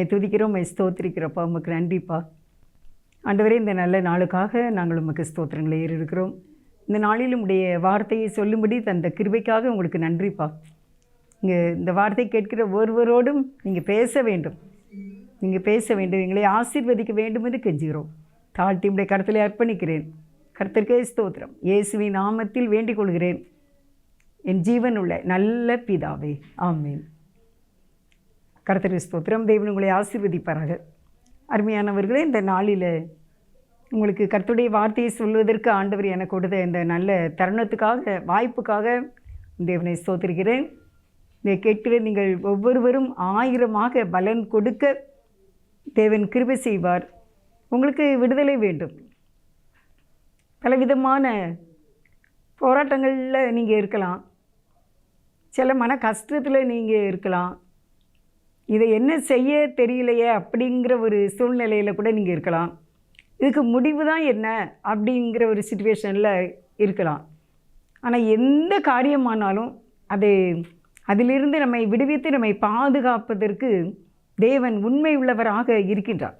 My துதிக்கிறோம் my ஸ்தோத்திரிக்கிறப்பா உமக்கு நன்றிப்பா. ஆண்டவரே இந்த நல்ல நாளுக்காக நாங்கள் உமக்கு ஸ்தோத்திரங்களை ஏறிருக்கிறோம் இந்த நாளில் உடைய வார்த்தையை சொல்லும்படி தந்த கிருபைக்காக உங்களுக்கு நன்றிப்பா. இங்கே இந்த வார்த்தை கேட்கிற ஒருவரோடும் நீங்கள் பேச வேண்டும். நீங்கள் பேச வேண்டும். எங்களை ஆசீர்வதிக்க வேண்டும் என்று கெஞ்சுகிறோம். தாழ்த்தி உடைய கருத்தில் அர்ப்பணிக்கிறேன். கருத்திற்கே ஸ்தோத்திரம். இயேசுவின் நாமத்தில் வேண்டிக் கொள்கிறேன். என் ஜீவன் உள்ள நல்ல பிதாவே. ஆமேன். கர்த்தர் ஸ்தோத்திரம். தேவன் உங்களை ஆசீர்வதிப்பார்கள் அருமையானவர்களே இந்த நாளில் உங்களுக்கு கர்த்துடைய வார்த்தையை சொல்வதற்கு ஆண்டவர் எனக்கு கொடுத்த இந்த நல்ல தருணத்துக்காக வாய்ப்புக்காக தேவனை ஸ்தோத்திருக்கிறேன். இதை கேட்கிற நீங்கள் ஒவ்வொருவரும் ஆயிரமாக பலன் கொடுக்க தேவன் கிருபை செய்வார். உங்களுக்கு விடுதலை வேண்டும். பலவிதமான போராட்டங்களில் நீங்கள் இருக்கலாம். சில மன கஷ்டத்தில் நீங்கள் இருக்கலாம். இதை என்ன செய்ய தெரியலையே அப்படிங்கிற ஒரு சூழ்நிலையில் கூட நீங்கள் இருக்கலாம். இதுக்கு முடிவு தான் என்ன அப்படிங்கிற ஒரு சுச்சுவேஷனில் இருக்கலாம். ஆனால் எந்த காரியமானாலும் அது அதிலிருந்து நம்மை விடுவித்து நம்மை பாதுகாப்பதற்கு தேவன் உண்மை உள்ளவராக இருக்கின்றார்.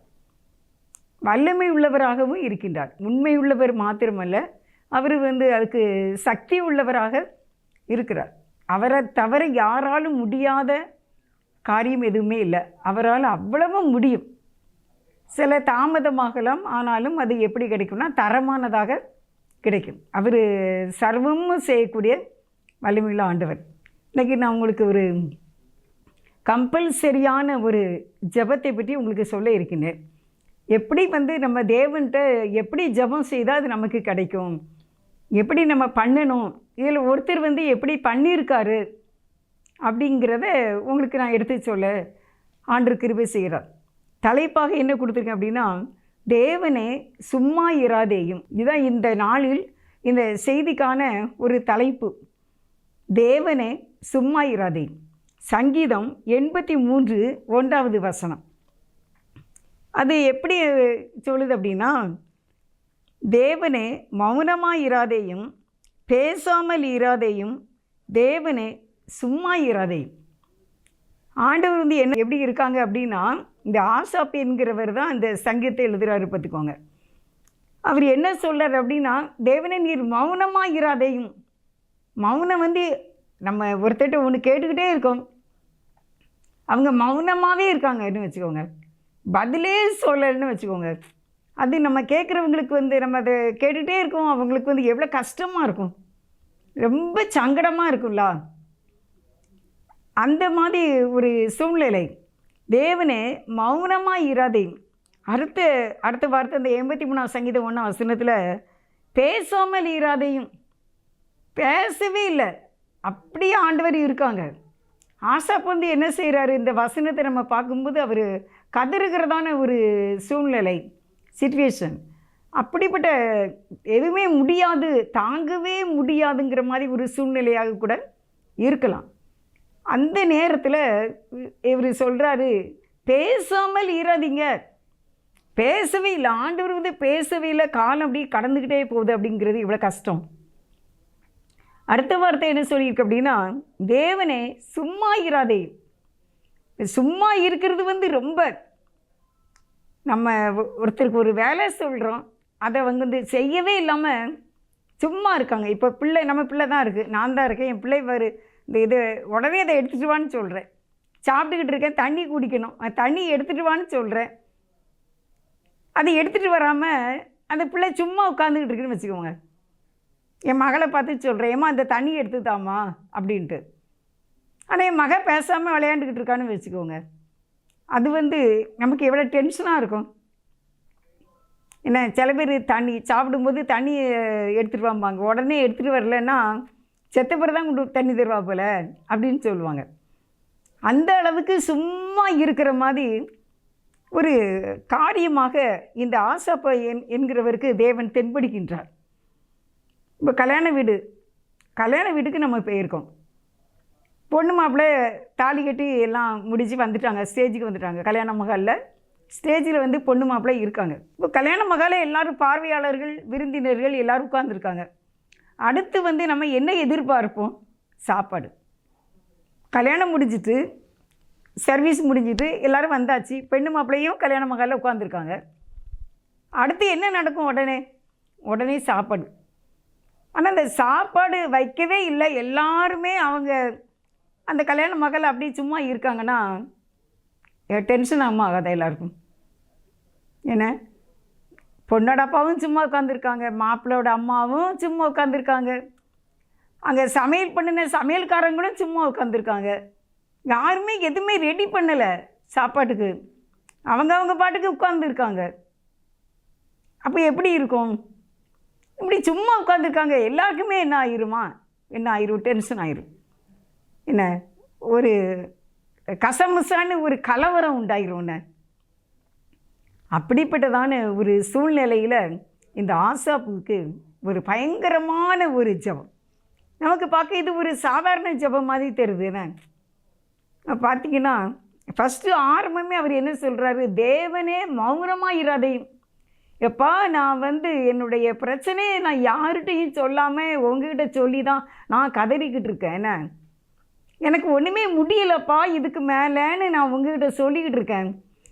வல்லமை உள்ளவராகவும் இருக்கின்றார். உண்மை உள்ளவர் மாத்திரமல்ல அவர் வந்து அதுக்கு சக்தி உள்ளவராக இருக்கிறார். அவரை தவிர யாராலும் முடியாத காரியம் எதுவுமே இல்லை. அவரால் அவ்வளவும் முடியும். சில தாமதமாகலாம் ஆனாலும் அது எப்படி கிடைக்கும்னா தரமானதாக கிடைக்கும். அவர் சர்வமும் செய்யக்கூடிய வலிமையுள்ள ஆண்டவர். இன்றைக்கி நான் உங்களுக்கு ஒரு கம்பல்சரியான ஒரு ஜெபத்தை பற்றி உங்களுக்கு சொல்ல இருக்கின்றேன். எப்படி வந்து நம்ம தேவன்கிட்ட எப்படி ஜெபம் செய்தால் அது நமக்கு கிடைக்கும்? எப்படி நம்ம பண்ணணும்? இதில் ஒருத்தர் வந்து எப்படி பண்ணியிருக்காரு? அப்படிங்கிறத உங்களுக்கு நான் எடுத்து சொல்ல ஆண்டு கிருபை செய்கிறார். தலைப்பாக என்ன கொடுத்துருக்கேன் அப்படின்னா தேவனே சும்மா இராதேயும். இதுதான் இந்த நாளில் இந்த செய்திக்கான ஒரு தலைப்பு. தேவனே சும்மா இராதே சங்கீதம் எண்பத்தி மூன்று ஒன்றாவது வசனம். அது எப்படி சொல்லுது அப்படின்னா தேவனே மௌனமாக இராதேயும் பேசாமல் இராதேயும் தேவனே சும்மா இராதே. ஆண்டவர் வந்து என்ன எப்படி இருக்காங்க அப்படின்னா இந்த ஆசாப் என்கிறவர் தான் இந்த சங்கீதத்தை எழுதுகிறாரு பார்த்துக்கோங்க. அவர் என்ன சொல்கிறார் அப்படின்னா தேவனை நீர் மௌனமாக இராதையும். மௌனம் வந்து நம்ம ஒருத்தட்ட ஒன்று கேட்டுக்கிட்டே இருக்கோம். அவங்க மௌனமாகவே இருக்காங்கன்னு வச்சுக்கோங்க. பதிலே சொல்லலைன்னு வச்சுக்கோங்க. அது நம்ம கேட்குறவங்களுக்கு வந்து நம்ம அதை கேட்டுகிட்டே இருக்கோம். அவங்களுக்கு வந்து எவ்வளோ கஷ்டமாக இருக்கும். ரொம்ப சங்கடமாக இருக்கும்ல. அந்த மாதிரி ஒரு சூழ்நிலை. தேவனே மௌனமாக இராதே. அடுத்த அடுத்த வார்த்தை அந்த எண்பத்தி மூணாம் சங்கீதம் ஒன்றாம் வசனத்தில் பேசாமல் இராதையும். பேசவே இல்லை. அப்படியே ஆண்டவர் இருக்காங்க. ஆசாப் வந்து என்ன செய்கிறாரு இந்த வசனத்தை நம்ம பார்க்கும்போது அவர் கதறுகிறதான ஒரு சூழ்நிலை சுச்சுவேஷன் அப்படிப்பட்ட எதுவுமே முடியாது தாங்கவே முடியாதுங்கிற மாதிரி ஒரு சூழ்நிலையாக கூட இருக்கலாம். அந்த நேரத்தில் இவர் சொல்கிறாரு பேசாமல் இராதிங்க. பேசவே இல்லை. ஆண்டவர் வந்து பேசவே இல்லை. காலம் அப்படியே கடந்துக்கிட்டே போகுது அப்படிங்கிறது இவ்வளோ கஷ்டம். அடுத்த வார்த்தை என்ன சொல்லியிருக்கு அப்படின்னா தேவனே சும்மா இராதே. சும்மா இருக்கிறது வந்து ரொம்ப நம்ம ஒருத்தருக்கு ஒரு வேலை சொல்கிறோம் அதை அவங்க வந்து செய்யவே இல்லாமல் சும்மா இருக்காங்க. இப்போ பிள்ளை நம்ம பிள்ளை தான் இருக்குது நான் தான் இருக்கேன். என் பிள்ளை வரு இந்த இது உடனே அதை எடுத்துகிட்டு வான்னு சொல்கிறேன் சாப்பிட்டுக்கிட்டு இருக்கேன் தண்ணி குடிக்கணும். தண்ணி எடுத்துகிட்டு வான்னு சொல்கிறேன் அதை எடுத்துகிட்டு வராமல் அந்த பிள்ளை சும்மா உட்காந்துக்கிட்டு இருக்குன்னு வச்சுக்கோங்க. என் மகளை பார்த்து சொல்கிறேன் ஏம்மா அந்த தண்ணி எடுத்துதாம்மா அப்படின்ட்டு. ஆனால் என் மக பேசாமல் விளையாண்டுக்கிட்டு இருக்கான்னு வச்சுக்கோங்க. அது வந்து நமக்கு எவ்வளோ டென்ஷனாக இருக்கும். என்ன சில பேர் தண்ணி சாப்பிடும்போது தண்ணி எடுத்துகிட்டு வாம்பாங்க. உடனே எடுத்துகிட்டு வரலன்னா செத்த தான் கொண்டு தண்ணி தருவா போல அப்படின்னு சொல்லுவாங்க. அந்த அளவுக்கு சும்மா இருக்கிற மாதிரி ஒரு காரியமாக இந்த ஆசாப்ப என் என்கிறவருக்கு தேவன் தென்படுகின்றார். இப்போ கல்யாண வீடு கல்யாண வீட்டுக்கு நம்ம போயிருக்கோம் பொண்ணு மாப்பிள்ளை தாலி கட்டி எல்லாம் முடிஞ்சு வந்துட்டாங்க ஸ்டேஜுக்கு வந்துட்டாங்க. கல்யாண மகாலில் ஸ்டேஜில் வந்து பொண்ணு மாப்பிள்ளை இருக்காங்க. இப்போ கல்யாண மகாலே எல்லோரும் பார்வையாளர்கள் விருந்தினர்கள் எல்லோரும் உட்காந்துருக்காங்க அடுத்து வந்து நம்ம என்ன எதிர்பார்ப்போம்? சாப்பாடு. கல்யாணம் முடிஞ்சிட்டு சர்வீஸ் முடிஞ்சிட்டு எல்லாரும் வந்தாச்சு. பெண்ணு மாப்பிள்ளையும் கல்யாண மகாலில் உட்காந்துருக்காங்க அடுத்து என்ன நடக்கும் உடனே? உடனே சாப்பாடு. ஆனால் அந்த சாப்பாடு வைக்கவே இல்லை. எல்லாருமே அவங்க அந்த கல்யாண மகள் அப்படி சும்மா இருக்காங்கன்னா டென்ஷன் ஆகும் ஆகாத எல்லாருக்கும்? என்ன? பொண்ணோட அப்பாவும் சும்மா உட்காந்துருக்காங்க மாப்பிள்ளோட அம்மாவும் சும்மா உட்காந்துருக்காங்க அங்கே சமையல் பண்ணின சமையல்காரங்களும் சும்மா உட்காந்துருக்காங்க யாருமே எதுவுமே ரெடி பண்ணலை சாப்பாட்டுக்கு. அவங்க அவங்க பாட்டுக்கு உட்காந்துருக்காங்க அப்போ எப்படி இருக்கும்? இப்படி சும்மா உட்காந்துருக்காங்க எல்லாருக்குமே என்ன ஆயிருமா? என்ன ஆயிரும்? டென்ஷன் ஆயிரும். என்ன? ஒரு கசமுசான்னு ஒரு கலவரம் உண்டாயிரும். என்ன? அப்படிப்பட்டதான ஒரு சூழ்நிலையில் இந்த ஆசாப்புக்கு ஒரு பயங்கரமான ஒரு ஜெபம். நமக்கு பார்க்க இது ஒரு சாதாரண ஜெபம் மாதிரி தெரியுது என்ன? பார்த்தீங்கன்னா ஃபஸ்ட்டு ஆரம்பமே அவர் என்ன சொல்கிறாரு தேவனே மௌனமாக இராதையும் எப்பா நான் வந்து என்னுடைய பிரச்சனையை நான் யார்கிட்டையும் சொல்லாமல் உங்ககிட்ட சொல்லி தான் நான் கதறிக்கிட்டு இருக்கேன் என்ன? எனக்கு ஒன்றுமே முடியலப்பா இதுக்கு மேலேன்னு நான் உங்ககிட்ட சொல்லிக்கிட்டு இருக்கேன்.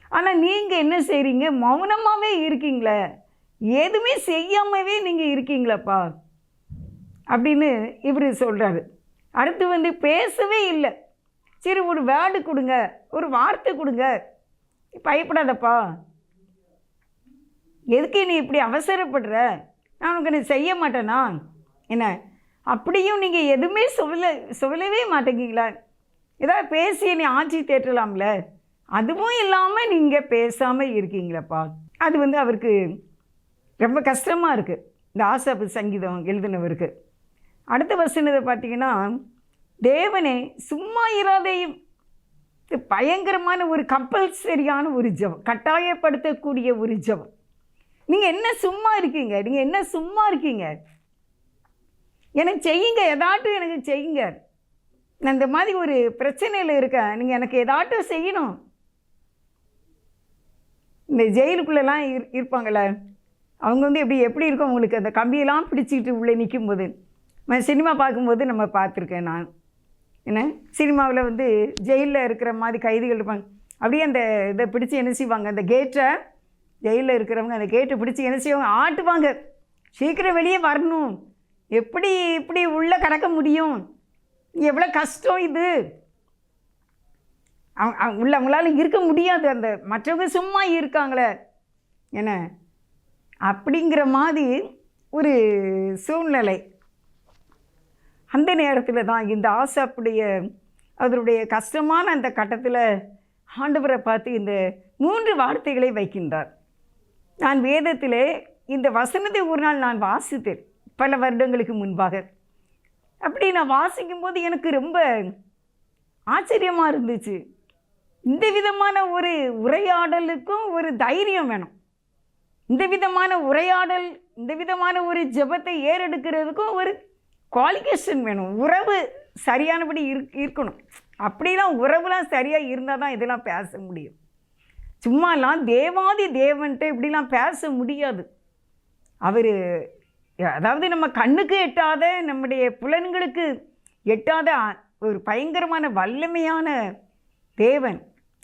ஆனால் நீங்கள் என்ன செய்கிறீங்க மௌனமாகவே இருக்கீங்களே. எதுவுமே செய்யாமவே நீங்கள் இருக்கீங்களப்பா. அப்படின்னு இவர் சொல்கிறாரு அடுத்து வந்து பேசவே இல்லை. சரி ஒரு வேர்டு கொடுங்க. ஒரு வார்த்தை கொடுங்க. பயப்படாதப்பா. எதுக்கு நீ இப்படி அவசரப்படுற? நான் உனக்கு நீ செய்ய மாட்டேனா? என்ன? அப்படியும் நீங்கள் எதுவுமே சொல்ல சொல்லவே மாட்டேங்கிங்களா ஏதாவது பேசி நீ ஆட்சி தேற்றலாம்ல? அதுவும் இல்லாமல் நீங்கள் பேசாமல் இருக்கீங்களப்பா. அது வந்து அவருக்கு ரொம்ப கஷ்டமாக இருக்குது இந்த ஆசாப்பு சங்கீதம் எழுதினவருக்கு. அடுத்த வசனத்தை பார்த்தீங்கன்னா தேவனே சும்மா இராதையும் இது பயங்கரமான ஒரு கம்பல்சரியான ஒரு ஜபம். கட்டாயப்படுத்தக்கூடிய ஒரு ஜபம். நீங்கள் என்ன சும்மா இருக்கீங்க? நீங்கள் என்ன சும்மா இருக்கீங்க? எனக்கு செய்யுங்க ஏதாட்டும் எனக்கு செய்யுங்க. நான் இந்த மாதிரி ஒரு பிரச்சனையில் இருக்கேன். நீங்கள் எனக்கு ஏதாட்டும் செய்யணும். இந்த ஜெயிலுக்குள்ளெல்லாம் இரு இருப்பாங்களே அவங்க வந்து எப்படி எப்படி இருக்கும் அவங்களுக்கு அந்த கம்பியெல்லாம் பிடிச்சிக்கிட்டு உள்ளே நிற்கும்போது நான் சினிமா பார்க்கும்போது நம்ம பார்த்துருக்கேன் நான். என்ன? சினிமாவில் வந்து ஜெயிலில் இருக்கிற மாதிரி கைதிகள் இருப்பாங்க. அப்படியே அந்த இதை பிடிச்சி என்ன செய்வாங்க? அந்த கேட்டை ஜெயிலில் இருக்கிறவங்க அந்த கேட்டை பிடிச்சி என்ன செய்வாங்க? ஆட்டுவாங்க. சீக்கிரம் வெளியே வரணும். எப்படி இப்படி உள்ளே கடக்க முடியும்? எவ்வளோ கஷ்டம் இது? உள்ள அவங்களால இருக்க முடியாது அந்த மற்றவங்க சும்மா இருக்காங்களே. என்ன? அப்படிங்கிற மாதிரி ஒரு சூழ்நிலை. அந்த நேரத்தில் தான் இந்த ஆசாப்புடைய அதனுடைய கஷ்டமான அந்த கட்டத்தில் ஆண்டவரை பார்த்து இந்த மூன்று வார்த்தைகளை வைக்கின்றார். நான் வேதத்திலே இந்த வசனத்தை ஒரு நாள் நான் வாசித்தேன் பல வருடங்களுக்கு முன்பாக. அப்படி நான் வாசிக்கும்போது எனக்கு ரொம்ப ஆச்சரியமாக இருந்துச்சு. இந்த விதமான ஒரு உரையாடலுக்கும் ஒரு தைரியம் வேணும். இந்த விதமான உரையாடல் இந்த விதமான ஒரு ஜெபத்தை ஏறெடுக்கிறதுக்கும் ஒரு குவாலிஃபிகேஷன் வேணும். உறவு சரியானபடி இருக் இருக்கணும். அப்படிலாம் உறவுலாம் சரியாக இருந்தால் தான் இதெல்லாம் பேச முடியும். சும்மாலாம் தேவாதி தேவன்ட்டு இப்படிலாம் பேச முடியாது. அவர் அதாவது நம்ம கண்ணுக்கு எட்டாத நம்முடைய புலன்களுக்கு எட்டாத ஒரு பயங்கரமான வல்லமையான தேவன்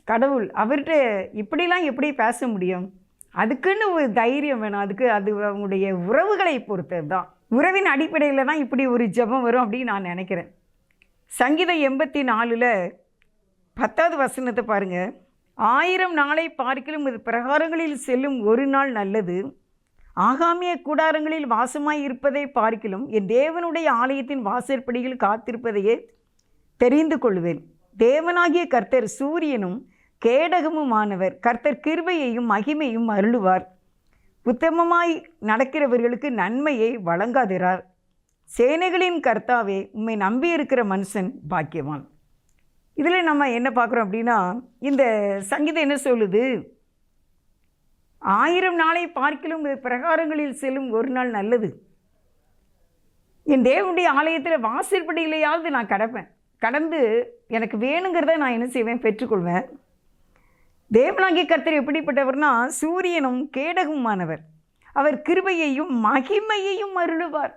கடவுள் அவர்கிட்ட இப்படிலாம் எப்படி பேச முடியும்? அதுக்குன்னு ஒரு தைரியம் வேணும். அதுக்கு அது அவங்களுடைய உறவுகளை பொறுத்தது தான். உறவின் அடிப்படையில் தான் இப்படி ஒரு ஜெபம் வரும் அப்படின்னு நான் நினைக்கிறேன். சங்கீதம் எண்பத்தி நாலில் பத்தாவது வசனத்தை பாருங்கள் ஆயிரம் நாளை பார்க்கிலும் இது பிரகாரங்களில் செல்லும் ஒரு நாள் நல்லது. ஆகாமிய கூடாரங்களில் வாசமாய் இருப்பதை பார்க்கிலும் என் தேவனுடைய ஆலயத்தின் வாசற்படியில் காத்திருப்பதையே தெரிந்து கொள்வேன். தேவனாகிய கர்த்தர் சூரியனும் கேடகமுமானவர். கர்த்தர் கிருபையையும் மகிமையும் அருளுவார். உத்தமமாய் நடக்கிறவர்களுக்கு நன்மையை வழங்காதிரார். சேனைகளின் கர்த்தாவே உண்மை நம்பியிருக்கிற மனுஷன் பாக்கியவான். இதில் நம்ம என்ன பார்க்குறோம் அப்படின்னா இந்த சங்கீதம் என்ன சொல்லுது? ஆயிரம் நாளை பார்க்கிலும் பிரகாரங்களில் செல்லும் ஒரு நாள் நல்லது. என் தேவனுடைய ஆலயத்தில் வாசற்படியிலையாவது நான் கடப்பேன். கடந்து எனக்கு வேணுங்கிறத நான் என்ன செய்வேன்? பெற்றுக்கொள்வேன். தேவனாகிய கர்த்தர் எப்படிப்பட்டவர்னா சூரியனும் கேடகுமானவர் அவர் கிருபையையும் மகிமையையும் அருளுவார்.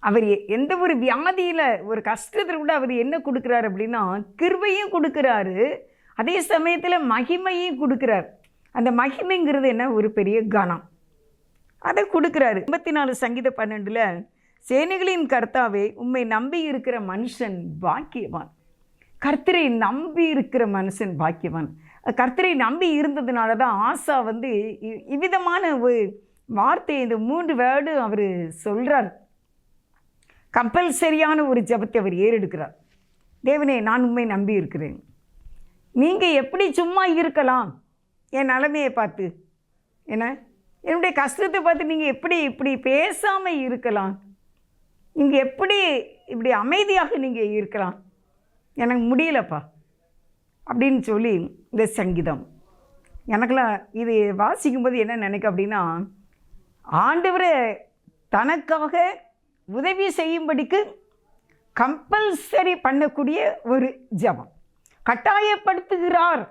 அவர் எந்த ஒரு வியாதியில் ஒரு கஷ்டத்தில் கூட அவர் என்ன கொடுக்குறாரு அப்படின்னா கிருபையும் கொடுக்குறாரு. அதே சமயத்தில் மகிமையும் கொடுக்குறார். அந்த மகிமைங்கிறது என்ன? ஒரு பெரிய கணம். அதை கொடுக்குறாரு. எண்பத்தி நாலு சங்கீத பன்னெண்டில் சேனைகளின் கர்த்தாவே உம்மை நம்பி இருக்கிற மனுஷன் பாக்கியவான். கர்த்தரை நம்பி இருக்கிற மனுஷன் பாக்கியவான். கர்த்தரை நம்பி இருந்ததுனால தான் ஆசா வந்து இ- இவ்விதமான ஒரு வார்த்தை இந்த மூன்று வேர்டு அவர் சொல்கிறார் கம்பல்சரியான ஒரு ஜெபத்தை அவர் ஏறெடுக்கிறார். தேவனே நான் உண்மை நம்பி இருக்கிறேன். நீங்கள் எப்படி சும்மா இருக்கலாம்? என் நிலைமையை பார்த்து. என்ன? என்னுடைய கஷ்டத்தை பார்த்து நீங்கள் எப்படி இப்படி பேசாமல் இருக்கலாம்? இங்கே எப்படி இப்படி அமைதியாக நீங்கள் இருக்கலாம்? எனக்கு முடியலப்பா. அப்படின்னு சொல்லி இந்த சங்கீதம். எனக்கெல்லாம் இது வாசிக்கும்போது என்ன நினைக்க அப்படின்னா ஆண்டவரை தனக்காக உதவி செய்யும்படிக்கு கம்பல்சரி பண்ணக்கூடிய ஒரு ஜபம். கட்டாயப்படுத்துகிறார்.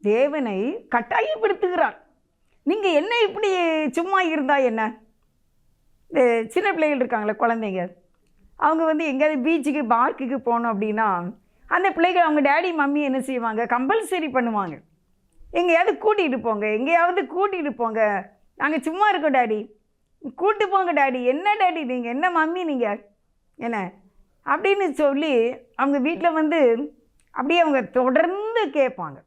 தேவனை கட்டாயப்படுத்துகிறார். நீங்கள் என்ன இப்படி சும்மா இருந்தால் என்ன? சின்ன பிள்ளைகள் இருக்காங்களே குழந்தைங்க அவங்க வந்து எங்கேயாவது பீச்சுக்கு பார்க்குக்கு போனோம் அப்படின்னா அந்த பிள்ளைகள் அவங்க டேடி மம்மி என்ன செய்வாங்க? கம்பல்சரி பண்ணுவாங்க. எங்கேயாவது கூட்டிகிட்டு போங்க எங்கேயாவது கூட்டிகிட்டு போங்க. நாங்கள் சும்மா இருக்கோம் டேடி கூட்டு போங்க டேடி என்ன டேடி நீங்கள் என்ன மம்மி நீங்கள் என்ன? அப்படின்னு சொல்லி அவங்க வீட்டில் வந்து அப்படியே அவங்க தொடர்ந்து கேட்பாங்க.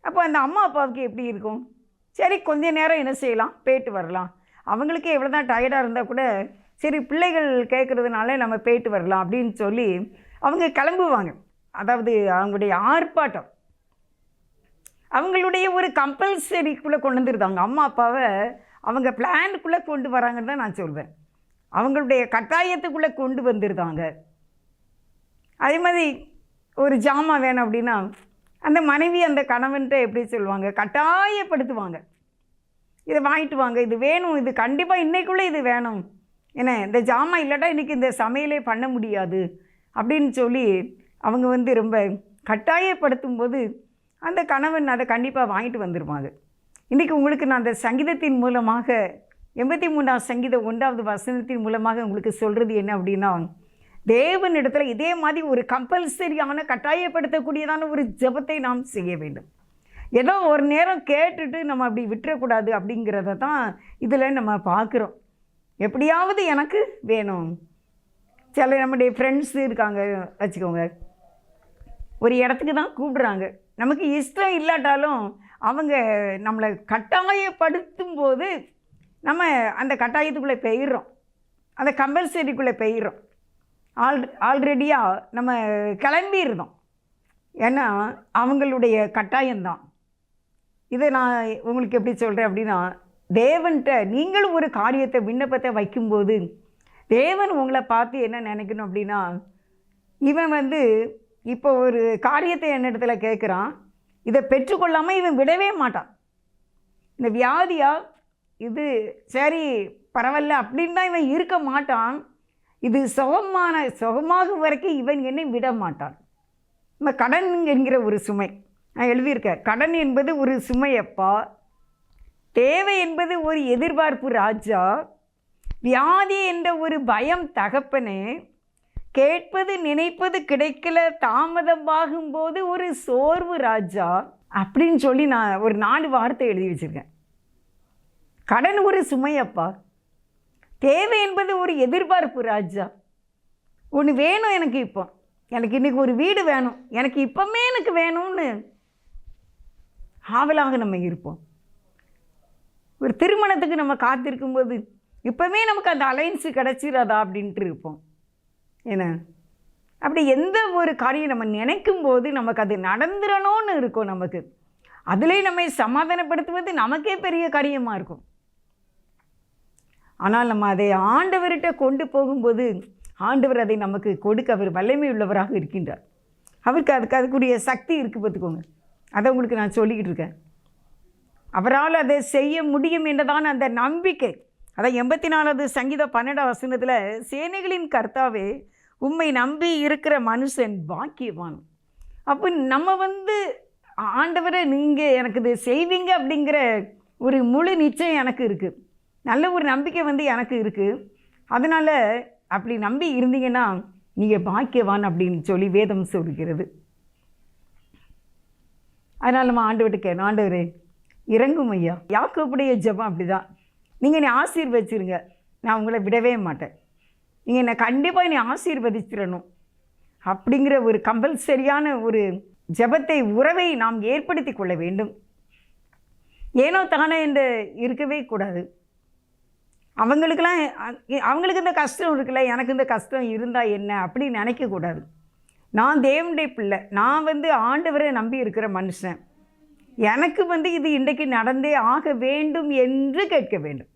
அப்போ அந்த அம்மா அப்பாவுக்கு எப்படி இருக்கும்? சரி கொஞ்ச நேரம் என்ன செய்யலாம்? போயிட்டு வரலாம். அவங்களுக்கு எவ்வளோ தான் டயர்டாக இருந்தால் கூட சரி பிள்ளைகள் கேட்குறதுனால நம்ம போயிட்டு வரலாம் அப்படின்னு சொல்லி அவங்க கிளம்புவாங்க. அதாவது அவங்களுடைய ஆர்ப்பாட்டம். அவங்களுடைய ஒரு கம்பல்சரிக்குள்ளே கொண்டு வந்துருந்தாங்க அம்மா அப்பாவை அவங்க பிளானுக்குள்ளே கொண்டு வராங்கன்னு தான் நான் சொல்வேன். அவங்களுடைய கட்டாயத்துக்குள்ளே கொண்டு வந்துருந்தாங்க அதே மாதிரி ஒரு ஜாமான் வேணும் அப்படின்னா அந்த மனைவி அந்த கணவன்கிட்ட எப்படி சொல்லுவாங்க? கட்டாயப்படுத்துவாங்க. இதை வாங்கிட்டு வாங்க. இது வேணும். இது கண்டிப்பாக இன்றைக்குள்ளே இது வேணும். என்ன இந்த ஜாமான் இல்லாட்டா இன்றைக்கி இந்த சமையலே பண்ண முடியாது அப்படின்னு சொல்லி அவங்க வந்து ரொம்ப கட்டாயப்படுத்தும் போது அந்த கணவன் அதை கண்டிப்பாக வாங்கிட்டு வந்துடுவாங்க இன்றைக்கி உங்களுக்கு நான் அந்த சங்கீதத்தின் மூலமாக எண்பத்தி மூணாம் சங்கீதம் ஒன்றாவது வசனத்தின் மூலமாக உங்களுக்கு சொல்கிறது என்ன அப்படின்னா தேவன் இடத்துல இதே மாதிரி ஒரு கம்பல்சரியான கட்டாயப்படுத்தக்கூடியதான ஒரு ஜெபத்தை நாம் செய்ய வேண்டும். ஏதோ ஒரு நேரம் கேட்டுட்டு நம்ம அப்படி விட்டுறக்கூடாது அப்படிங்கிறத தான் இதில் நம்ம பார்க்குறோம். எப்படியாவது எனக்கு வேணும். சில நம்முடைய ஃப்ரெண்ட்ஸ் இருக்காங்க வச்சுக்கோங்க. ஒரு இடத்துக்கு தான் கூப்பிடுறாங்க. நமக்கு இஷ்டம் இல்லாட்டாலும் அவங்க நம்மளை கட்டாயப்படுத்தும் போது நம்ம அந்த கட்டாயத்துக்குள்ளே பெயிடுறோம். அந்த கம்பல்சரிக்குள்ளே போயிடுறோம். ஆல் ஆல்ரெடியாக நம்ம கிளம்பிடுறோம் ஏன்னா அவங்களுடைய கட்டாயம்தான். இதை நான் உங்களுக்கு எப்படி சொல்கிறேன் அப்படின்னா தேவன்கிட்ட நீங்களும் ஒரு காரியத்தை விண்ணப்பத்தை வைக்கும்போது தேவன் உங்களை பார்த்து என்ன நினைக்கணும் அப்படின்னா இவன் வந்து இப்போ ஒரு காரியத்தை என்னிடத்துல கேட்குறான். இதை பெற்றுக்கொள்ளாமல் இவன் விடவே மாட்டான். இந்த வியாதியா? இது சரி பரவாயில்ல அப்படின்னு தான் இவன் இருக்க மாட்டான். இது சுகமான சுகமாகும் வரைக்கும் இவன் என்னை விட மாட்டான். நம்ம கடன் என்கிற ஒரு சுமை. நான் எழுதியிருக்கேன். கடன் என்பது ஒரு சுமையப்பா தேவை என்பது ஒரு எதிர்பார்ப்பு ராஜா வியாதி என்ற ஒரு பயம் தகப்பனே கேட்பது நினைப்பது கிடைக்கல தாமதமாகும் போது ஒரு சோர்வு ராஜா அப்படின்னு சொல்லி நான் ஒரு நாலு வார்த்தை எழுதி வச்சுருக்கேன். கடன் ஒரு சுமையப்பா தேவை என்பது ஒரு எதிர்பார்ப்பு ராஜா. ஒன்று வேணும் எனக்கு இப்போ. எனக்கு இன்றைக்கி ஒரு வீடு வேணும். எனக்கு இப்போமே எனக்கு வேணும்னு ஆவலாக நம்ம இருப்போம். ஒரு திருமணத்துக்கு நம்ம காத்திருக்கும்போது இப்போவே நமக்கு அந்த அலைன்ஸு கிடச்சிடாதா அப்படின்ட்டு இருப்போம். என்ன? அப்படி எந்த ஒரு காரியம் நம்ம நினைக்கும் போது நமக்கு அது நடந்துடணும்னு இருக்கும் நமக்கு. அதிலே நம்மை சமாதானப்படுத்துவது நமக்கே பெரிய காரியமாக இருக்கும். ஆனால் நம்ம அதை ஆண்டவர்கிட்ட கொண்டு போகும்போது ஆண்டவர் அதை நமக்கு கொடுக்க அவர் வல்லமை உள்ளவராக இருக்கின்றார். அவருக்கு அதுக்கு அதுக்குரிய சக்தி இருக்குது பார்த்துக்கோங்க. அதை உங்களுக்கு நான் சொல்லிக்கிட்டு இருக்கேன். அவரால் அதை செய்ய முடியும் என்றுதான் அந்த நம்பிக்கை. அதான் எண்பத்தி நாலாவது சங்கீத பன்னெண்டாம் வசனத்தில் சேனைகளின் கர்த்தாவே உண்மை நம்பி இருக்கிற மனுஷன் பாக்கியவான். அப்போ நம்ம வந்து ஆண்டவரை நீங்கள் எனக்கு இது செய்வீங்க அப்படிங்கிற ஒரு முழு நிச்சயம் எனக்கு இருக்குது நல்ல ஒரு நம்பிக்கை வந்து எனக்கு இருக்குது அதனால் அப்படி நம்பி இருந்தீங்கன்னா நீங்கள் பாக்கியவான் அப்படின்னு சொல்லி வேதம் சொல்கிறது. அதனால் நம்ம ஆண்டு கேட்கணும். ஆண்டவரே இறங்கும் ஐயா. யாக்கோப்புடைய ஜெபம் அப்படிதான். நீங்கள் என்னை ஆசீர்வச்சிருங்க. நான் உங்களை விடவே மாட்டேன். நீங்கள் என்னை கண்டிப்பாக என்னை ஆசீர்வதிச்சிடணும். அப்படிங்கிற ஒரு கம்பல்சரியான ஒரு ஜெபத்தை உறவை நாம் ஏற்படுத்தி கொள்ள வேண்டும். ஏனோ தானே என்று இருக்கவே கூடாது. அவங்களுக்கெல்லாம் அ- அவங்களுக்கு இந்த கஷ்டம் இருக்குல்ல எனக்கு இந்த கஷ்டம் இருந்தால் என்ன அப்படின்னு நினைக்கக்கூடாது நான் தேவனுடைய பிள்ளை. நான் வந்து ஆண்டவரை நம்பி இருக்கிற மனுஷன். எனக்கு வந்து இது இன்றைக்கு நடந்தே ஆக வேண்டும் என்று கேட்க வேண்டும்.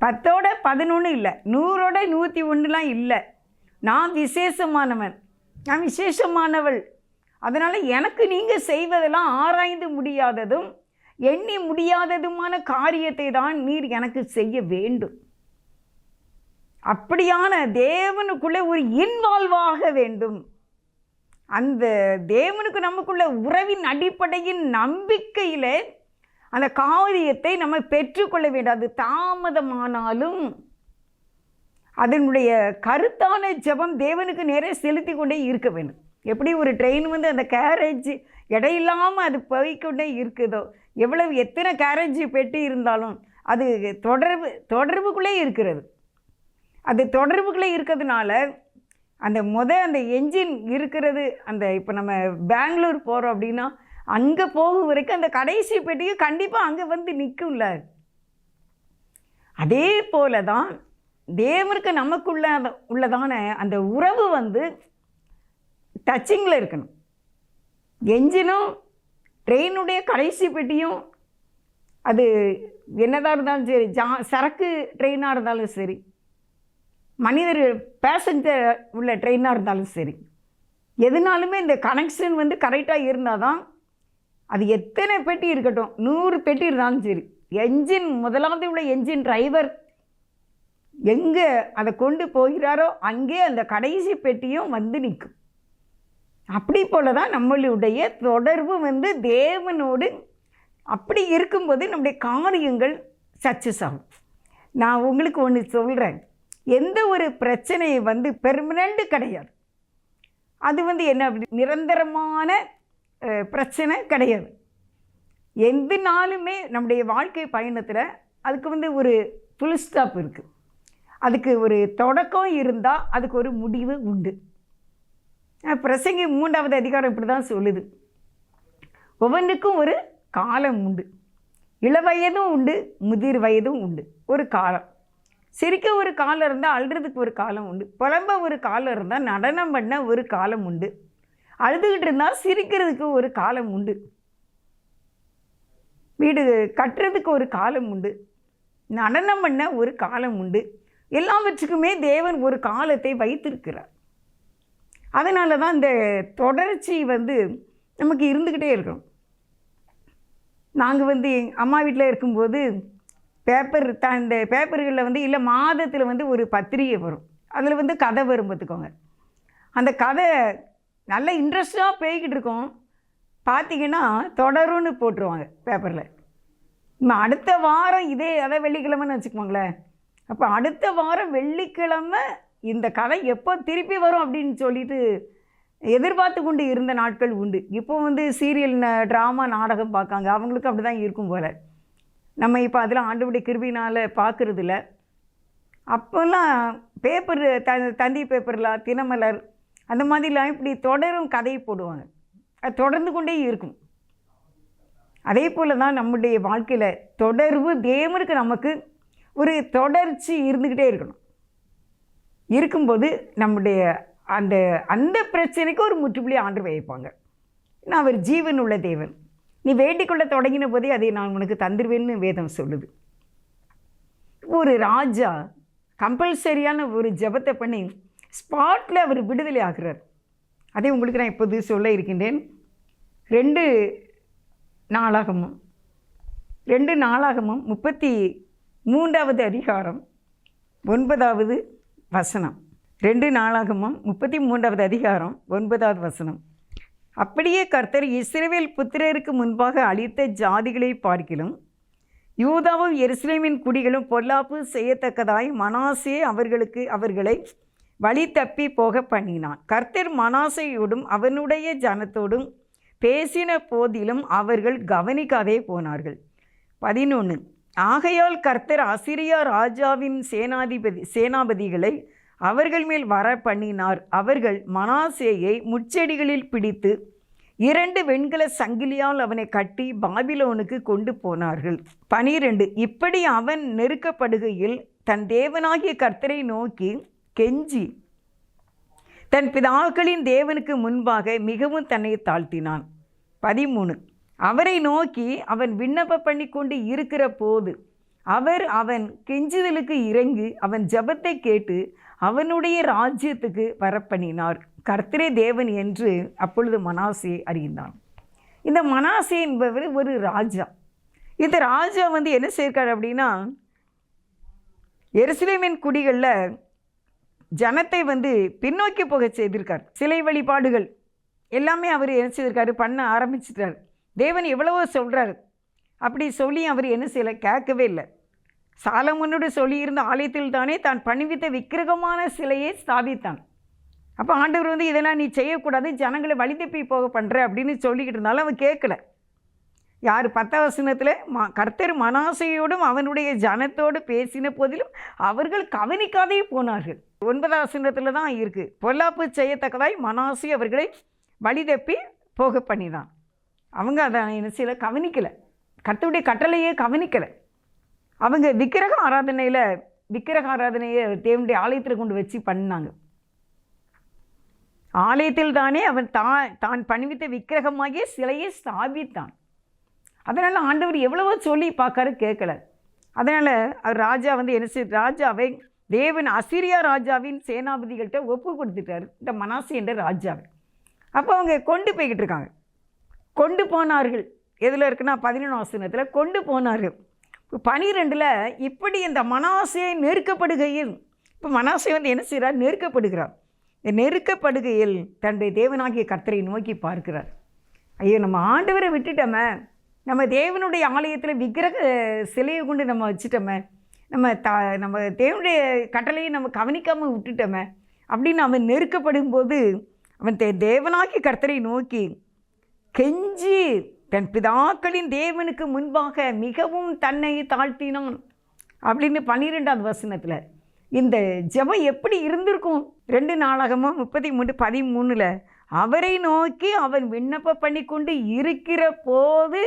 பத்தோட பதினொன்று இல்லை. நூறோட நூற்றி ஒன்றுலாம் இல்லை. நான் விசேஷமானவன். நான் விசேஷமானவள். அதனால் எனக்கு நீங்கள் செய்வதெல்லாம் ஆராய்ந்து முடியாததும் எண்ணி முடியாததுமான காரியத்தை தான் நீர் எனக்கு செய்ய வேண்டும். அப்படியான தேவனுக்குள்ளே ஒரு இன்வால்வாக வேண்டும். அந்த தேவனுக்கு நமக்குள்ள உறவின் அடிப்படையின் நம்பிக்கையில் அந்த காரியத்தை நம்ம பெற்றுக்கொள்ள வேண்டும். அது தாமதமானாலும் அதனுடைய கருத்தான ஜெபம் தேவனுக்கு நேரே செலுத்தி கொண்டே இருக்க வேண்டும். எப்படி ஒரு ட்ரெயின் வந்து அந்த கேரேஜ் இடையில்லாமல் அது போய்கொண்டே இருக்குதோ எவ்வளவு எத்தனை கேரேஜ் பெட்டி இருந்தாலும் அது தொடர்பு தொடர்புக்குள்ளே இருக்கிறது. அது தொடர்புகளே இருக்கிறதுனால அந்த முத அந்த என்ஜின் இருக்கிறது அந்த இப்போ நம்ம பெங்களூர் போகிறோம் அப்படின்னா அங்கே போகும் வரைக்கும் அந்த கடைசி பெட்டியும் கண்டிப்பாக அங்கே வந்து நிற்கும்ல அதே போல தான் தேவருக்கு நமக்குள்ள உள்ளதான அந்த உறவு வந்து டச்சிங்கில் இருக்கணும். என்ஜினும் ட்ரெயினுடைய கடைசி பெட்டியும் அது என்னதாக இருந்தாலும் சரி ஜா சரக்கு ட்ரெயினாக இருந்தாலும் சரி. மனிதர் பேசஞ்சர் உள்ள ட்ரெயினாக இருந்தாலும் சரி. எதுனாலுமே இந்த கனெக்ஷன் வந்து கரெக்டாக இருந்தால் தான் அது எத்தனை பெட்டி இருக்கட்டும் நூறு பெட்டி இருந்தாலும் சரி என்ஜின் முதலாவது உள்ள என்ஜின் டிரைவர் எங்கே அதை கொண்டு போகிறாரோ அங்கே அந்த கடைசி பெட்டியும் வந்து நிற்கும். அப்படி போல தான் நம்மளுடைய தொடர்பு வந்து தேவனோடு அப்படி இருக்கும்போது நம்முடைய காரியங்கள் சக்ஸஸ் ஆகும். நான் உங்களுக்கு ஒன்று சொல்கிறேன் எந்த ஒரு பிரச்சனையும் வந்து பெர்மனண்ட்டு கிடையாது. அது வந்து என்ன அப்படி நிரந்தரமான பிரச்சனை கிடையாது. எந்த நாளுமே நம்முடைய வாழ்க்கை பயணத்தில் அதுக்கு வந்து ஒரு ஃபுல் ஸ்டாப் இருக்குது அதுக்கு ஒரு தொடக்கம் இருந்தால் அதுக்கு ஒரு முடிவு உண்டு. பிரசங்கி மூன்றாவது அதிகாரம் இப்படி தான் சொல்லுது. ஒவ்வொன்றுக்கும் ஒரு காலம் உண்டு. இளவயதும் உண்டு முதிர் வயதும் உண்டு. ஒரு காலம். சிரிக்க ஒரு காலம் இருந்தால் அழுறதுக்கு ஒரு காலம் உண்டு. புலம்ப ஒரு காலம் இருந்தால் நடனம் பண்ண ஒரு காலம் உண்டு. அழுதுகிட்டு இருந்தால் சிரிக்கிறதுக்கு ஒரு காலம் உண்டு. வீடு கட்டுறதுக்கு ஒரு காலம் உண்டு. நடனம் பண்ண ஒரு காலம் உண்டு. எல்லாவற்றுக்குமே தேவன் ஒரு காலத்தை வைத்திருக்கிறார். அதனால தான் இந்த தொடர்ச்சி வந்து நமக்கு இருந்துக்கிட்டே இருக்கணும் நாங்கள் வந்து எங்க அம்மா வீட்டில் இருக்கும்போது பேப்பர் த இந்த பேப்பர்களில் வந்து இல்லை மாதத்தில் வந்து ஒரு பத்திரிகை வரும். அதில் வந்து கதை வரும் பார்த்துக்கோங்க. அந்த கதை நல்ல இன்ட்ரெஸ்டாக போய்கிட்டு இருக்கோம். பார்த்தீங்கன்னா தொடரும்னு போட்டுருவாங்க பேப்பரில். நம்ம அடுத்த வாரம் இதே அதை வெள்ளிக்கிழமைன்னு வச்சுக்கோங்களேன். அப்போ அடுத்த வாரம் வெள்ளிக்கிழமை இந்த கதை எப்போ திருப்பி வரும் அப்படின்னு சொல்லிட்டு எதிர்பார்த்து கொண்டு இருந்த நாட்கள் உண்டு. இப்போ வந்து சீரியல் ட்ராமா நாடகம் பார்க்காங்க. அவங்களுக்கு அப்படி தான் இருக்கும் போல். நம்ம இப்போ அதெல்லாம் ஆண்டவுடைய பார்க்குறது பார்க்குறதில்ல அப்போல்லாம் பேப்பர் த தந்தி பேப்பரில் தினமலர் அந்த மாதிரிலாம் இப்படி தொடரும் கதை போடுவாங்க. அது தொடர்ந்து கொண்டே இருக்கும். அதே போல் தான் நம்முடைய வாழ்க்கையில் தொடர்பு தேவனுக்கு நமக்கு ஒரு தொடர்ச்சி இருந்துக்கிட்டே இருக்கணும். இருக்கும்போது நம்முடைய அந்த அந்த பிரச்சனைக்கு ஒரு முற்றுப்புள்ளி ஆண்டு வைப்பாங்க. நான் அவர் ஜீவன் உள்ள தேவன். நீ வேண்டிக்கொள்ள தொடங்கின போதே அதை நான் உனக்கு தந்துடுவேன்னு வேதம் சொல்லுது. ஒரு ராஜா கம்பல்சரியான ஒரு ஜெபத்தை பண்ணி ஸ்பாட்டில் அவர் விடுதலை ஆகிறார். அதே உங்களுக்கு நான் இப்போது சொல்ல இருக்கின்றேன். ரெண்டு நாளாகமும் ரெண்டு நாளாகமும் முப்பத்தி மூன்றாவது அதிகாரம் ஒன்பதாவது வசனம். ரெண்டு நாளாகமும் முப்பத்தி மூன்றாவது அதிகாரம் ஒன்பதாவது வசனம். அப்படியே கர்த்தர் இஸ்ரேவேல் புத்திரருக்கு முன்பாக அளித்த ஜாதிகளை பார்க்கிலும் யூதாவும் எருசலேமின் குடிகளும் பொல்லாப்பு செய்யத்தக்கதாய் மனாசே அவர்களுக்கு அவர்களை வழி தப்பி போக பண்ணினான். கர்த்தர் மனாசையோடும் அவனுடைய ஜனத்தோடும் பேசின போதிலும் அவர்கள் கவனிக்காதே போனார்கள். பதினொன்று ஆகையால் கர்த்தர் அசிரியா ராஜாவின் சேனாதிபதி சேனாபதிகளை அவர்கள் மேல் வர பண்ணினார். அவர்கள் மனாசேயை முச்செடிகளில் பிடித்து இரண்டு வெண்கல சங்கிலியால் அவனை கட்டி பாபிலோனுக்கு கொண்டு போனார்கள். பனிரெண்டு இப்படி அவன் நெருக்கப்படுகையில் தன் தேவனாகிய கர்த்தரை நோக்கி கெஞ்சி. தன் பிதாக்களின் தேவனுக்கு முன்பாக மிகவும் தன்னை தாழ்த்தினான். பதிமூணு அவரை நோக்கி அவன் விண்ணப்ப பண்ணி கொண்டு இருக்கிற போது அவர் அவன் கெஞ்சுதலுக்கு இறங்கி அவன் ஜபத்தை கேட்டு அவனுடைய ராஜ்யத்துக்கு வரப்பண்ணினார். கர்த்தரே தேவன் என்று அப்பொழுது மனாசே அறிந்தான். இந்த மனாசே என்பவர் ஒரு ராஜா. இந்த ராஜா வந்து என்ன செய்யிருக்காரு அப்படின்னா எருசலேமின் குடிகளில் ஜனத்தை வந்து பின்னோக்கி போக செய்திருக்கார். சிலை வழிபாடுகள் எல்லாமே அவர் என்ன செய்திருக்காரு? பண்ண ஆரம்பிச்சிட்டார். தேவன் எவ்வளவோ சொல்கிறார் அப்படி சொல்லி அவர் என்ன செய்யலை? கேட்கவே இல்லை. சாலமனோடு சொல்லியிருந்த ஆலயத்தில் தானே தான் பணிவித்த விக்கிரகமான சிலையை ஸ்தாபித்தான். அப்போ ஆண்டவர் வந்து இதெல்லாம் நீ செய்யக்கூடாது ஜனங்களை வழி தப்பி போக பண்ணுற அப்படின்னு சொல்லிக்கிட்டு இருந்தாலும் அவன் கேட்கல. யார் பத்தவசனத்தில் மா ம கர்த்தர் மனாசையோடும் அவனுடைய ஜனத்தோடு பேசின போதிலும் அவர்கள் கவனிக்காதே போனார்கள். ஒன்பதாம் வசனத்தில் தான் இருக்குது பொல்லாப்பு செய்யத்தக்கதாய் மனாசை அவர்களை வழி தப்பி போக பண்ணினான். அவங்க அதை என்ன செய்யலை கவனிக்கலை. கர்த்தருடைய கட்டளையே கவனிக்கலை. அவங்க விக்கிரக ஆராதனையில் விக்கிரக ஆராதனையை தேவனுடைய ஆலயத்தில் கொண்டு வச்சு பண்ணாங்க ஆலயத்தில் தானே அவன் தான் தான் பணிவித்த விக்கிரகமாகிய சிலையை ஸ்தாபித்தான். அதனால் ஆண்டவர் எவ்வளவோ சொல்லி பார்க்காரு கேட்கல. அதனால் அவர் ராஜா வந்து என்ன செய்ய ராஜாவை தேவன் அசிரியா ராஜாவின் சேனாபதிகள்கிட்ட ஒப்பு கொடுத்துட்டார் இந்த மனாசி என்ற ராஜாவை. அப்போ அவங்க கொண்டு போய்கிட்டு இருக்காங்க. கொண்டு போனார்கள். எதில் இருக்குன்னா பதினொன்று வசனத்தில் கொண்டு போனார்கள். பனிரெண்டில் இப்படி இந்த மனாசே நெருக்கப்படுகையில் இப்போ மனாசே வந்து என்ன செய்கிறார் நெருக்கப்படுகிறார். இந்த நெருக்கப்படுகையில் தன்னுடைய தேவனாகிய கர்த்தரை நோக்கி பார்க்கிறார். ஐயோ நம்ம ஆண்டவரை விட்டுட்டோமே. நம்ம தேவனுடைய ஆலயத்தில் விக்கிரக சிலையை கொண்டு நம்ம வச்சுட்டோமே. நம்ம த நம்ம தேவனுடைய கட்டளையை நம்ம கவனிக்காமல் விட்டுட்டோமே. அப்படின்னு அவன் நெருக்கப்படும் போது அவன் தே தேவனாகிய கர்த்தரை நோக்கி கெஞ்சி தன் பிதாக்களின் தேவனுக்கு முன்பாக மிகவும் தன்னை தாழ்த்தினான். அப்படின்னு பன்னிரெண்டாவது வசனத்தில் இந்த ஜெபம் எப்படி இருந்திருக்கும்? ரெண்டு நாளாகமோ முப்பத்தி மூணு பதிமூணில் அவரை நோக்கி அவன் விண்ணப்பம் பண்ணி கொண்டு இருக்கிற போது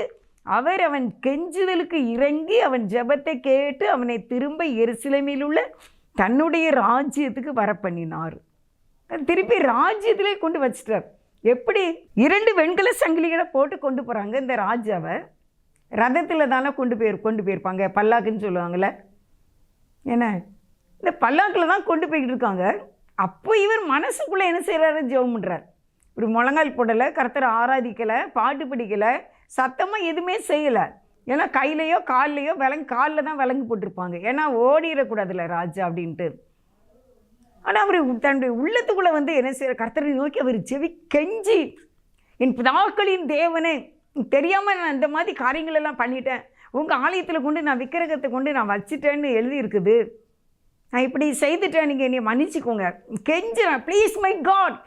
அவர் அவன் கெஞ்சுதலுக்கு இறங்கி அவன் ஜெபத்தை கேட்டு அவனை திரும்ப எருசிலமையில் உள்ள தன்னுடைய ராஜ்யத்துக்கு வர பண்ணினார் திருப்பி ராஜ்யத்திலே கொண்டு வச்சிட்டார். எப்படி இரண்டு வெண்கல சங்கிலிகளை போட்டு கொண்டு போகிறாங்க இந்த ராஜாவை? ரதத்தில் தானே கொண்டு போய் கொண்டு போயிருப்பாங்க பல்லாக்குன்னு சொல்லுவாங்கள்ல என்ன? இந்த பல்லாக்கில் தான் கொண்டு போய்கிட்டு இருக்காங்க. அப்போ இவர் மனசுக்குள்ளே என்ன செய்கிறாரு ஜெபம் பண்ணுறார் ஒரு முழங்கால் போடலை கர்த்தரை ஆராதிக்கலை பாட்டு பிடிக்கலை சத்தமாக எதுவுமே செய்யலை. ஏன்னா கையிலையோ கால்லையோ விலங்கு காலில் தான் விலங்கு போட்டிருப்பாங்க. ஏன்னா ஓடிடக்கூடாதுல்ல ராஜா அப்படின்ட்டு. ஆனால் அவர் தன்னுடைய உள்ளத்துக்குள்ளே வந்து என்ன செய்கிற கர்த்தரை நோக்கி அவர் செவி கெஞ்சி என் பிதாக்களின் தேவனே தெரியாமல் நான் இந்த மாதிரி காரியங்களெல்லாம் பண்ணிட்டேன். உங்கள் ஆலயத்தில் கொண்டு நான் விக்கிரகத்தை கொண்டு நான் வச்சிட்டேன்னு எழுதியிருக்குது. நான் இப்படி செய்துட்டேன். நீங்கள் என்னை மன்னிச்சுக்கோங்க. கெஞ்சுறேன் please my God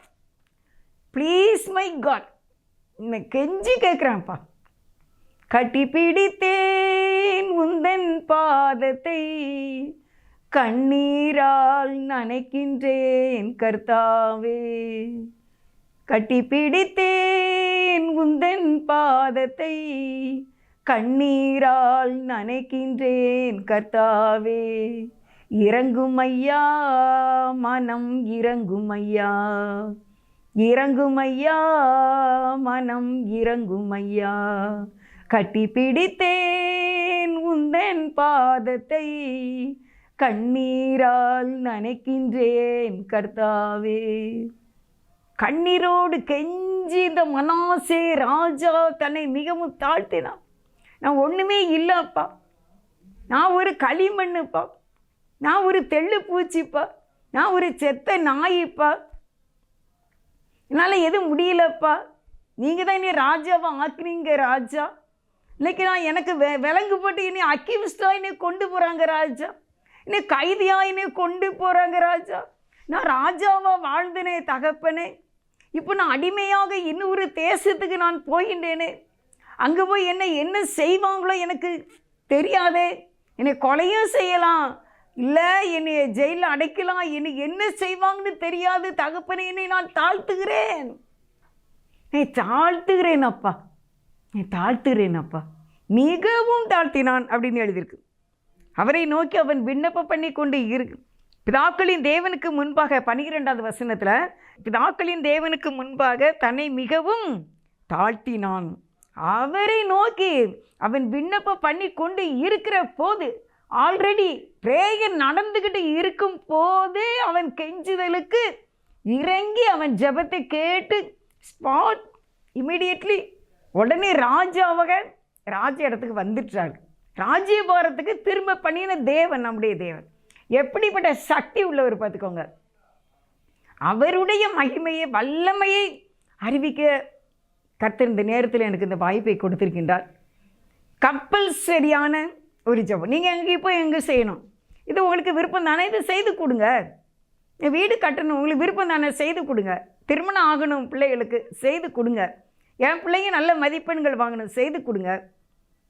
please my God நான் கெஞ்சி கேட்குறேன்ப்பா கட்டி பிடித்தேன் உந்தன் பாதத்தை. கண்ணீரால் நனைக்கின்றேன் கர்த்தாவே. கட்டி பிடித்தேன் உந்தன் பாதத்தை கண்ணீரால் நனைக்கின்றேன் கர்த்தாவே. இறங்கும் ஐயா மனம் இறங்கும் ஐயா இறங்கும் ஐயா மனம் இறங்கும் ஐயா கட்டி பிடித்தேன் உந்தன் பாதத்தை கண்ணீரால் நனைக்கின்றேன் கர்த்தாவே. கண்ணீரோடு கெஞ்சி இந்த மனாசே ராஜா தன்னை மிகவும் தாழ்த்தினான். நான் ஒன்றுமே இல்லைப்பா. நான் ஒரு களிமண்ணுப்பா. நான் ஒரு தெள்ளு பூச்சிப்பா. நான் ஒரு செத்த நாயிப்பா. என்னால் எதுவும் முடியலப்பா. நீங்கள் தான் இனி ராஜாவை ஆக்குறீங்க ராஜா. இன்னைக்கு நான் எனக்கு வெ விலங்கு போட்டு இனி அக்கிவிஸ்டா என்னை கொண்டு போகிறாங்க ராஜா. என்னை கைதியாக என்னை கொண்டு போகிறாங்க ராஜா. நான் ராஜாவாக வாழ்ந்தனே தகப்பனே. இப்போ நான் அடிமையாக இன்னொரு தேசத்துக்கு நான் போகின்றேனே. அங்கே போய் என்னை என்ன செய்வாங்களோ எனக்கு தெரியாதே. என்னை கொலையும் செய்யலாம். இல்லை என்னை ஜெயிலில் அடைக்கலாம். என்னை என்ன செய்வாங்கன்னு தெரியாது தகப்பனே. என்னை நான் தாழ்த்துகிறேன். நீ தாழ்த்துகிறேன் அப்பா. நீ தாழ்த்துகிறேன் அப்பா. மிகவும் தாழ்த்தினான் அப்படின்னு எழுதியிருக்கு. அவரை நோக்கி அவன் விண்ணப்பம் பண்ணி கொண்டு இரு பிதாக்களின் தேவனுக்கு முன்பாக பனிரெண்டாவது வசனத்தில் பிதாக்களின் தேவனுக்கு முன்பாக தன்னை மிகவும் தாழ்த்தினான். அவரை நோக்கி அவன் விண்ணப்பம் பண்ணி கொண்டு இருக்கிற போது ஆல்ரெடி பிரேயர் நடந்துக்கிட்டு இருக்கும் போதே அவன் கெஞ்சுதலுக்கு இறங்கி அவன் ஜெபத்தை கேட்டு ஸ்பாட் இமீடியட்லி உடனே ராஜாவக ராஜ இடத்துக்கு வந்துட்டார் ராஜ்யபாரத்துக்கு திரும்ப பண்ணின தேவன் நம்முடைய தேவன். எப்படிப்பட்ட சக்தி உள்ளவர் பார்த்துக்கோங்க. அவருடைய மகிமையை வல்லமையை அறிவிக்க கர்த்தர் இந்த நேரத்தில் எனக்கு இந்த வாய்ப்பை கொடுத்திருக்கின்றார். கப்பல்சரியான ஒரு ஜபம். நீங்கள் எங்கே இப்போ எங்கே செய்யணும்? இது உங்களுக்கு விருப்பம் தானே? இது செய்து கொடுங்க. வீடு கட்டணும் உங்களுக்கு விருப்பம் தானே? செய்து கொடுங்க. திருமணம் ஆகணும் பிள்ளைகளுக்கு செய்து கொடுங்க. என் பிள்ளைங்க நல்ல மதிப்பெண்கள் வாங்கணும் செய்து கொடுங்க.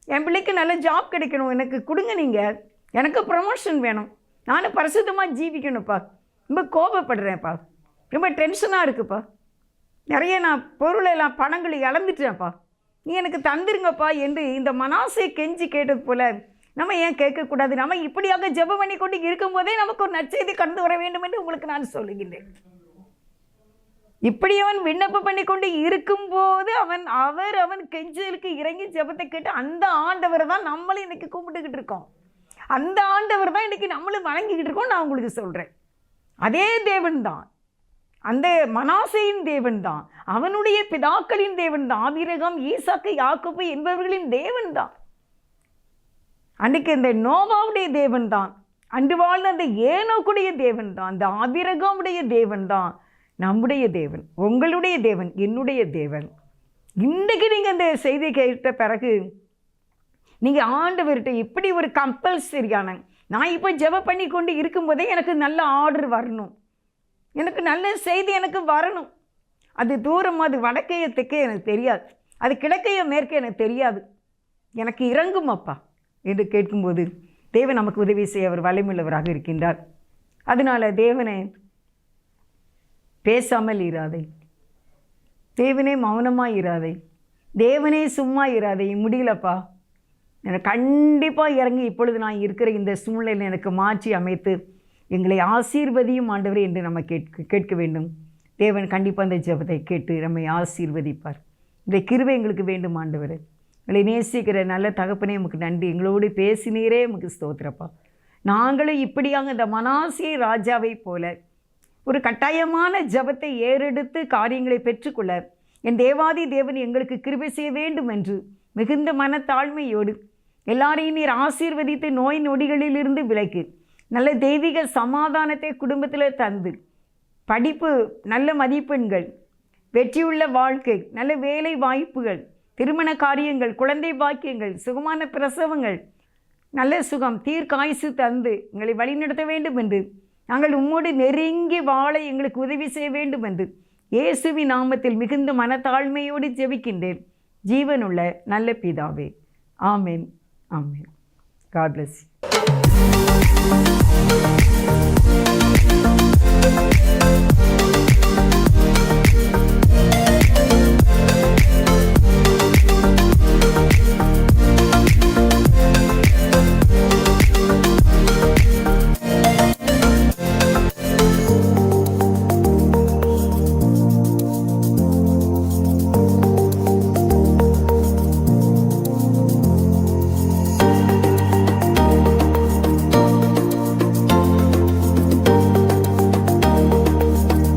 என் பிள்ளைக்கு நல்ல ஜாப் கிடைக்கணும். எனக்கு கொடுங்க நீங்கள் எனக்கு ப்ரமோஷன் வேணும். நானும் பரிசுத்தமாக ஜீவிக்கணும்ப்பா. ரொம்ப கோபப்படுறேன்ப்பா. ரொம்ப டென்ஷனாக இருக்குப்பா. நிறைய நான் பொருளெல்லாம் பணங்களை இழந்துட்டேன்ப்பா. நீ எனக்கு தந்துருங்கப்பா என்று இந்த மனாசை கெஞ்சி கேட்டது போல் நம்ம ஏன் கேட்கக்கூடாது? நம்ம இப்படியாக ஜெபம் பண்ணி கொண்டு இருக்கும்போதே நமக்கு ஒரு நற்செய்தி கடந்து வர வேண்டும் என்று உங்களுக்கு நான் சொல்லுகின்றேன். இப்படி அவன் விண்ணப்பம் பண்ணி கொண்டு இருக்கும்போது அவன் அவர் அவன் கெஞ்சலுக்கு இறங்கி ஜெபத்தை கேட்டு அந்த ஆண்டவர் தான் நம்மளும் இன்னைக்கு கும்பிட்டுக்கிட்டு இருக்கோம். அந்த ஆண்டவர் தான் இன்னைக்கு நம்மளும் வணங்கிக்கிட்டு இருக்கோம் நான் உங்களுக்கு சொல்கிறேன் அதே தேவன் தான். அந்த மனாசையின் தேவன் தான். அவனுடைய பிதாக்களின் தேவன் தான். ஆபிரகம் ஈசாக்கு யாக்கோப்பு என்பவர்களின் தேவன் தான். அன்றைக்கு இந்த நோவாவுடைய தேவன் தான். அன்று வாழ்ந்த அந்த ஏனோக்குடைய தேவன் தான். அந்த ஆபிரகமுடைய தேவன் தான். நம்முடைய தேவன் உங்களுடைய தேவன் என்னுடைய தேவன். இன்றைக்கு நீங்கள் அந்த செய்தி கேட்ட பிறகு நீங்கள் ஆண்டவர்கிட்ட இப்படி ஒரு கம்பல்சரியான நான் இப்போ ஜெபம் பண்ணி கொண்டு இருக்கும்போதே எனக்கு நல்ல ஆர்டர் வரணும். எனக்கு நல்ல செய்தி எனக்கு வரணும். அது தூரம் அது வடக்கைய தெற்கே எனக்கு தெரியாது. அது கிழக்கைய மேற்கே எனக்கு தெரியாது. எனக்கு இறங்கும் அப்பா என்று கேட்கும்போது தேவன் நமக்கு உதவி செய்ய அவர் வலிமுள்ளவராக இருக்கின்றார். அதனால் தேவனை பேசாமல் இராதே. தேவனே மௌனமாக இராதே. தேவனே சும்மா இராதே. முடியலப்பா. எனக்கு கண்டிப்பாக இறங்கி இப்பொழுது நான் இருக்கிற இந்த சூழ்நிலையில் எனக்கு மாற்றி அமைத்து எங்களை ஆசீர்வதியும் ஆண்டவர் என்று நம்ம கேட்க கேட்க வேண்டும். தேவன் கண்டிப்பாக அந்த ஜபத்தை கேட்டு நம்மை ஆசீர்வதிப்பார். இந்த கிருவை எங்களுக்கு வேண்டும் ஆண்டவர். எங்களை நேசிக்கிற நல்ல தகப்பனே உமக்கு நன்றி. எங்களோடு பேசினீரே உமக்கு ஸ்தோத்திரப்பா. நாங்களும் இப்படியாக இந்த மனாசிய ராஜாவை போல ஒரு கட்டாயமான ஜபத்தை ஏறெடுத்து காரியங்களை பெற்றுக்கொள்ள என் தேவாதி தேவன் எங்களுக்கு கிருபை செய்ய வேண்டும் என்று மிகுந்த மனத்தாழ்மையோடு எல்லாரையும் நீர் ஆசீர்வதித்து நோய் நொடிகளிலிருந்து விலக்கு நல்ல தெய்வீக சமாதானத்தை குடும்பத்தில் தந்து படிப்பு நல்ல மதிப்பெண்கள் வெற்றியுள்ள வாழ்க்கை நல்ல வேலை வாய்ப்புகள் திருமண காரியங்கள் குழந்தை பாக்கியங்கள் சுகமான பிரசவங்கள் நல்ல சுகம் தீர்க்காயுசு தந்து எங்களை வழிநடத்த வேண்டும் என்று நாங்கள் உம்மோடு நெருங்கி வாழ எங்களுக்கு உதவி செய்ய வேண்டும் என்று இயேசுவி நாமத்தில் மிகுந்த மனத்தாழ்மையோடு ஜெபிக்கின்றேன். ஜீவனுள்ள நல்ல பிதாவே. ஆமேன். ஆமேன். God plus